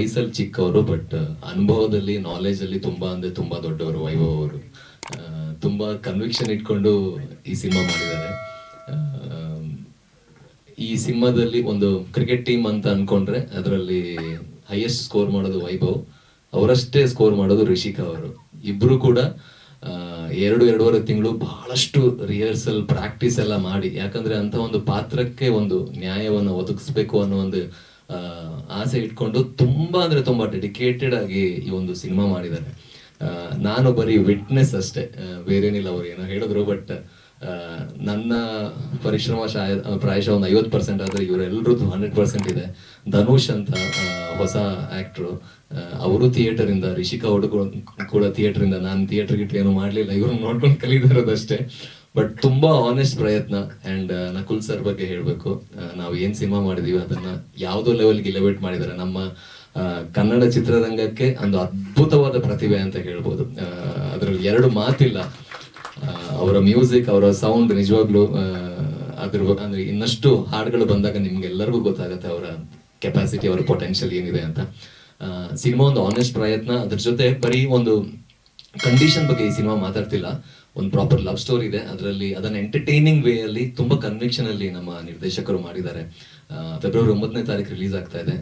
ವಯಸ್ಸಲ್ಲಿ ಚಿಕ್ಕವರು ಬಟ್ ಅನುಭವದಲ್ಲಿ ನಾಲೆಜ್ ಅಲ್ಲಿ ತುಂಬಾ ಅಂದ್ರೆ ತುಂಬಾ ದೊಡ್ಡವರು, ವೈಭವ್ ಅವರು. ತುಂಬಾ ಕನ್ವಿಕ್ಷನ್ ಇಟ್ಕೊಂಡು ಈ ಸಿನಿಮಾ ಮಾಡಿದ್ದಾರೆ. ಈ ಸಿನಿಮಾದಲ್ಲಿ ಒಂದು ಕ್ರಿಕೆಟ್ ಟೀಮ್ ಅಂತ ಅನ್ಕೊಂಡ್ರೆ ಅದರಲ್ಲಿ ಹೈಯೆಸ್ಟ್ ಸ್ಕೋರ್ ಮಾಡೋದು ವೈಭವ್. ಅವರಷ್ಟೇ ಸ್ಕೋರ್ ಮಾಡೋದು ರಿಷಿಕಾ ಅವರು. ಇಬ್ರು ಕೂಡ ಎರಡು, ಎರಡೂವರೆ ತಿಂಗಳು ಬಹಳಷ್ಟು ರಿಹರ್ಸಲ್ ಪ್ರಾಕ್ಟೀಸ್ ಎಲ್ಲ ಮಾಡಿ. ಯಾಕಂದ್ರೆ ಅಂತ ಒಂದು ಪಾತ್ರಕ್ಕೆ ಒಂದು ನ್ಯಾಯವನ್ನು ಒದಗಿಸ್ಬೇಕು ಅನ್ನೋ ಒಂದು ಆಸೆ ಇಟ್ಕೊಂಡು ತುಂಬಾ ಅಂದ್ರೆ ತುಂಬಾ ಡೆಡಿಕೇಟೆಡ್ ಆಗಿ ಈ ಒಂದು ಸಿನಿಮಾ ಮಾಡಿದ್ದಾರೆ. ನಾನು ಬರೀ ವಿಟ್ನೆಸ್ ಅಷ್ಟೇ. ಬೇರೇನಿಲ್ಲ ಅವ್ರು ಏನೋ ಹೇಳಿದ್ರು ಬಟ್ ನನ್ನ ಪರಿಶ್ರಮ ಶಾಯ- ಪ್ರಾಯಶಃ ಒಂದು ಐವತ್ತು ಪರ್ಸೆಂಟ್ ಆದರೆ ಇವರೆಲ್ಲರದ್ದು ಹಂಡ್ರೆಡ್ ಪರ್ಸೆಂಟ್ ಇದೆ. ಧನುಷ್ ಅಂತ ಹೊಸ ಆ್ಯಕ್ಟ್ರು ಅವರು ಥಿಯೇಟರ್ ಇಂದ, ರಿಷಿಕಾ ಹುಡುಗ ಕೂಡ ಥಿಯೇಟರ್ ಇಂದ, ನಾನು ಥಿಯೇಟರ್ ಗಿಟ್ ಏನು ಮಾಡ್ಲಿಲ್ಲ. ಇವ್ರನ್ನ ನೋಡ್ಕೊಂಡು ಕಲಿದಿರೋದಷ್ಟೇ ಬಟ್ ತುಂಬಾ ಆನೆಸ್ಟ್ ಪ್ರಯತ್ನ ಅಂಡ್ ನಕುಲ್ ಸರ್ ಬಗ್ಗೆ ಹೇಳ್ಬೇಕು. ಆ, ನಾವು ಏನ್ ಸಿನಿಮಾ ಮಾಡಿದೀವಿ ಅದನ್ನ ಯಾವ್ದೋ ಲೆವೆಲ್ಗೆ ಇಲೆವೇಟ್ ಮಾಡಿದ್ದಾರೆ ನಮ್ಮ ಕನ್ನಡ ಚಿತ್ರರಂಗಕ್ಕೆ ಒಂದು ಅದ್ಭುತವಾದ ಪ್ರತಿಭೆ ಅಂತ ಹೇಳ್ಬೋದು. ಅದ್ರಲ್ಲಿ ಎರಡು ಮಾತಿಲ್ಲ. ಅವರ ಮ್ಯೂಸಿಕ್ ಅವರ ಸೌಂಡ್ ನಿಜವಾಗ್ಲೂ ಅದ್ರ ಅಂದ್ರೆ ಇನ್ನಷ್ಟು ಹಾಡುಗಳು ಬಂದಾಗ ನಿಮ್ಗೆಲ್ಲರಿಗೂ ಗೊತ್ತಾಗುತ್ತೆ ಅವರ ಕೆಪಾಸಿಟಿ ಅವರ ಪೊಟೆನ್ಷಿಯಲ್ ಏನಿದೆ ಅಂತ. ಸಿನಿಮಾ ಒಂದು ಆನೆಸ್ಟ್ ಪ್ರಯತ್ನ. ಅದ್ರ ಜೊತೆ ಬರೀ ಒಂದು ಕಂಡೀಷನ್ ಬಗ್ಗೆ ಈ ಸಿನಿಮಾ ಮಾತಾಡ್ತಿಲ್ಲ. ಒಂದು ಪ್ರಾಪರ್ ಲವ್ ಸ್ಟೋರಿ ಇದೆ. ಅದರಲ್ಲಿ ಅದನ್ನ ಎಂಟರ್ಟೈನಿಂಗ್ ವೇ ಅಲ್ಲಿ ತುಂಬಾ ಕನ್ವಿಕ್ಷನ್ ಅಲ್ಲಿ ನಮ್ಮ ನಿರ್ದೇಶಕರು ಮಾಡಿದ್ದಾರೆ. ಫೆಬ್ರವರಿ ಒಂಬತ್ತನೇ ತಾರೀಕು ರಿಲೀಸ್ ಆಗ್ತಾ ಇದೆ.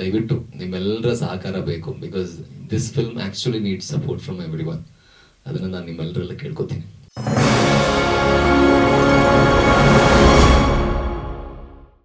ದಯವಿಟ್ಟು ನಿಮ್ಮೆಲ್ಲರ ಸಹಕಾರ ಬೇಕು. Because this film actually need support from everyone ಅದನ್ನ ನಾನು ನಿಮ್ಮೆಲ್ಲರೆಲ್ಲ ಕೇಳ್ಕೊತೀನಿ.